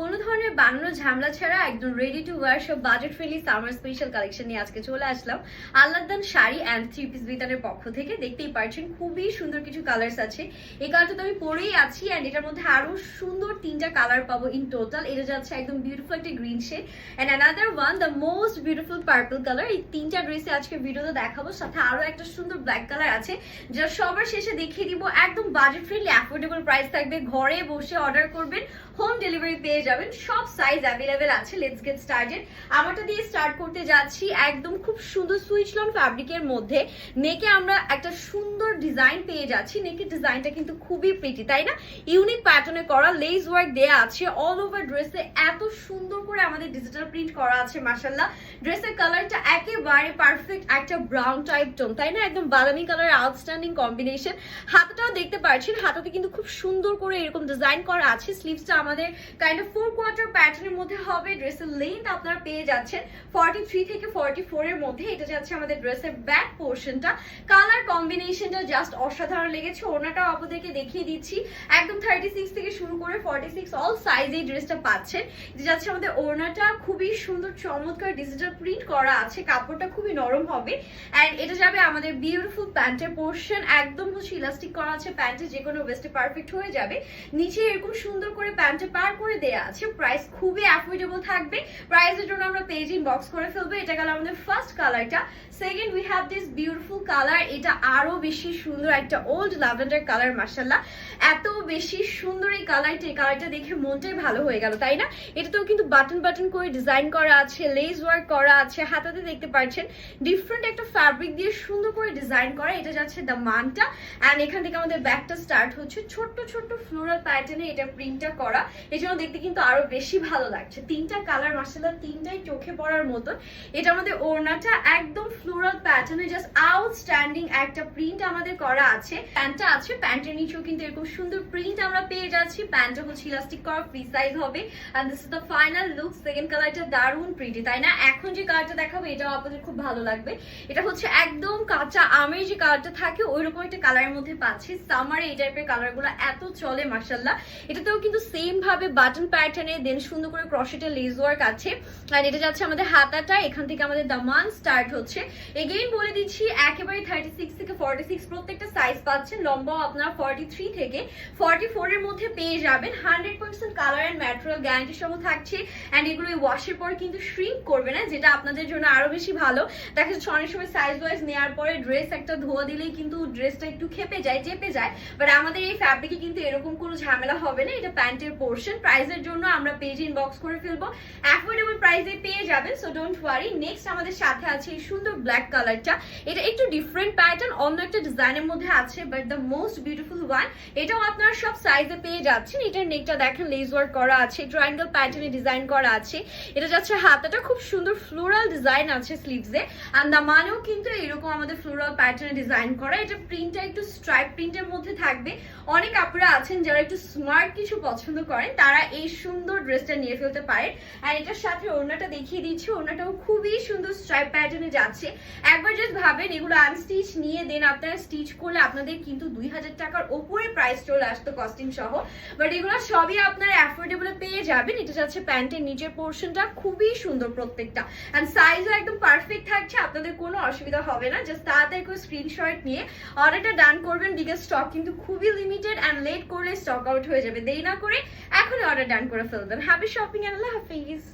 কোনো ধরনের বানানো ঝামেলা ছাড়া একদম রেডি টু ওয়ার সব budget friendly summer special collection নিয়ে আজকে চলে আসলাম। Allahdan sari and three piece বিতানের পক্ষ থেকে। দেখতেই পারছেন, খুবই সুন্দর কিছু কালার্স আছে। এই কালারটা তো আমি পরেই আছি অ্যান্ড এটার মধ্যে আরও সুন্দর তিনটা কালার পাবো ইন টোটাল এটা যাচ্ছে একদম বিউটিফুল একটা green shade and another one the most beautiful purple colour এই তিনটা ড্রেসে আজকে ভিডিওতে দেখাবো। সাথে আরও একটা সুন্দর ব্ল্যাক কালার আছে যেটা সবার শেষে দেখিয়ে দিব। একদম বাজেট ফ্রেন্ডলি অ্যাফোর্ডেবল প্রাইস থাকবে। ঘরে বসে অর্ডার করবেন হোম ডেলিভারি পেয়ে যাবেন। সব সাইজ অ্যাভেলেবেল আছে লেটস গেট স্টার্টেড আমারটা দিয়ে স্টার্ট করতে যাচ্ছি একদম খুব সুন্দর সুইচ লন ফ্যাব্রিকের মধ্যে। নেকে আমরা একটা সুন্দর ডিজাইন পেয়ে যাচ্ছি। নেকের ডিজাইনটা কিন্তু খুবই প্রিটি তাই না? ইউনিক প্যাটার্নে করা লেস ওয়ার্ক দেয়া আছে। অল ওভার ড্রেসে এত সুন্দর করে আমাদের ডিজিটাল প্রিন্ট করা আছে মাসাল্লাহ ড্রেসের কালারটা একেবারে পারফেক্ট একটা ব্রাউন টাইপ টোন তাই না? একদম বাদামি কালার আউটস্ট্যান্ডিং কম্বিনেশন হাতটাও দেখতে পাচ্ছেন, হাতাতে কিন্তু খুব সুন্দর করে এরকম ডিজাইন করা আছে। স্লিভসটা আমাদের কাইন্ড অফ ফোর কোয়ার্টার প্যাটার্নের মধ্যে হবে ড্রেসের লেন্থ আপনারা পেয়ে যাচ্ছেন ফর্টি থ্রি থেকে ফর্টি ফোর এর মধ্যে। এটা যাচ্ছে আমাদের ড্রেসের ব্যাক পোর্শনটা কালার কম্বিনেশনটা জাস্ট অসাধারণ লেগেছে। ওনাটাও আপনাদেরকে দেখিয়ে দিচ্ছি। একদম থার্টি সিক্স থেকে শুরু করে ফর্টি সিক্স অল সাইজ এই ড্রেসটা পাচ্ছেন। যে যাচ্ছে আমাদের ওড়নাটা। খুবই সুন্দর, চমৎকার ডিজিটাল প্রিন্ট করা আছে। কাপড়টা খুবই নরম হবে। অ্যান্ড এটা যাবে আমাদের বিউটিফুল প্যান্টের পোর্শন একদম হচ্ছে ইলাস্টিক করা আছে প্যান্টে যে কোনো ওয়েস্টে পারফেক্ট হয়ে যাবে। নিচে এরকম সুন্দর করে প্যান্টে পার করে দেয়া আছে। প্রাইস খুবই অ্যাফোর্ডেবল থাকবে। প্রাইসের জন্য আমরা পেজ বক্স করে ফেলব। এটা গেল আমাদের ফার্স্ট কালারটা second we have this beautiful colour এটা আরও বেশি সুন্দর একটা ওল্ড ল্যাভেন্ডার কালার মাসাল্লাহ এত বেশি সুন্দর এই কালারটা এই কালারটা দেখে মনটাই ভালো হয়ে গেল, তাই না? এটাতেও কিন্তু বাটন বাটন করে ডিজাইন করা আছে লেস ওয়ার্ক করা আছে। হাতাতে দেখতে পাচ্ছেন ডিফারেন্ট একটা ফ্যাব্রিক দিয়ে সুন্দর করে ডিজাইন করা। এটা যাচ্ছে দ্য মানটা অ্যান্ড এখান থেকে আমাদের ব্যাগটা স্টার্ট হচ্ছে ছোট্ট ছোট্ট ফ্লোরাল প্যাটার্নে এটা প্রিন্টটা করা। এই দেখতে কিন্তু আরও বেশি ভালো লাগছে। তিনটা কালার মার্শাল্লাহ তিনটাই চোখে পড়ার মতো। এটা আমাদের ওড়নাটা একদম ফ্লোরাল প্যাটার্নে জাস্ট আউটস্ট্যান্ডিং একটা প্রিন্ট আমাদের করা আছে। প্যান্টটা আছে প্যান্টের নিচেও কিন্তু এরকম সুন্দর প্রিন্ট আমরা পেয়ে যাচ্ছি। প্যান্টটা হচ্ছে ইলাস্টিক করা ফ্রি সাইজ হবে and this is the final look second কালারটা দারুণ প্রিন্টি তাই না? এখন যে কালারটা দেখাবো, এটাও আপনাদের খুব ভালো লাগবে। এটা হচ্ছে একদম কাঁচা আমের যে কালারটা থাকে ওই রকম একটা কালারের মধ্যে পাচ্ছি। সামারে এই টাইপের কালারগুলো এত চলে মার্শাল্লাহ এটাতেও কিন্তু সেম ভাবে বাটন প্যাটার্নে দেন সুন্দর করে ক্রশেটের লেস ওয়ার্ক আছে। আর এটা যাচ্ছে আমাদের হাতাটা, এখান থেকে আমাদের দামান স্টার্ট হচ্ছে। এগেইন বলে দিচ্ছি, একেবারে থার্টি সিক্স থেকে ফর্টি সিক্স প্রত্যেকটা সাইজ পাচ্ছেন। লম্বাও আপনারা ফর্টি থ্রি থেকে ফর্টি ফোর এর মধ্যে পেয়ে যাবেন। Hundred percent colour and material guarantee সহ থাকছে। অ্যান্ড এগুলো ওয়াশের পর কিন্তু শ্রিঙ্ক করবে না, যেটা আপনাদের জন্য আরও বেশি ভালো। দেখা যাচ্ছে অনেক সময় সাইজ ওয়াইজ নেওয়ার পরে ড্রেস একটা ধোয়া দিলেই কিন্তু ড্রেসটা একটু খেপে যায়, চেপে যায়। বাট আমাদের এই ফ্যাব্রিকে কিন্তু এরকম কোনো ঝামেলা হবে না। এটা প্যান্টের পোর্শন প্রাইসের জন্য আমরা পেজ ইনবক্স করে ফেলব। অ্যাফোর্ডেবল প্রাইসে পেয়ে যাবেন সো ডোন্ট ওয়ারি নেক্সট আমাদের সাথে আছে এই সুন্দর ব্ল্যাক কালারটা এটা একটু ডিফারেন্ট প্যাটার্ন অন্য একটা ডিজাইনের মধ্যে আছে but the most beautiful one এটাও আপনারা সব সাইজে পেয়ে যাচ্ছেন। এটার নেকটা দেখেন লেজ ওয়ার্ক করা আছে ট্রায়াঙ্গেল প্যাটার্নে ডিজাইন করা আছে। এটা যাচ্ছে হাতাটা, খুব সুন্দর ফ্লোরাল ডিজাইন আছে স্লিভসে আর দামানেও কিন্তু এরকম আমাদের ফ্লোরাল প্যাটার্নে ডিজাইন করা। এটা প্রিন্টটা একটু স্ট্রাইপ প্রিন্টের মধ্যে থাকবে। অনেক আপুরা আছেন যারা একটু স্মার্ট কিছু পছন্দ করেন, তারা এই সুন্দর ড্রেসটা নিয়ে ফেলতে পারেন আর এটার সাথে ওড়নাটা দেখিয়ে দিচ্ছি, ওড়নাটাও খুবই সুন্দর স্ট্রাইপ প্যাটার্নে যাচ্ছে। একবার জাস্ট ভাবেন, এগুলো আনস্টিচ নিয়ে দেন আপনারা স্টিচ করলে আপনাদের কিন্তু দুই হাজার টাকার ওপরে প্রাইস চলে আসতো কস্টিং সহ। বাট এগুলো সবই আপনারা অ্যাফোর্ডেবল পেয়ে যাবেন। এটা যাচ্ছে প্যান্টের নিচের পোর্শনটা খুবই সুন্দর প্রত্যেকটা। অ্যান্ড সাইজও একদম পারফেক্ট থাকছে, আপনাদের কোনো অসুবিধা হবে না। জাস্ট তাড়াতাড়ি করে স্ক্রিনশট নিয়ে অর্ডারটা ডান করবেন বিকজ স্টক কিন্তু খুবই লিমিটেড অ্যান্ড লেট করলে স্টক আউট হয়ে যাবে। দেরি না করে এখনই অর্ডার ডান করে ফেলবেন হ্যাপি শপিং আল্লাহ হাফিজ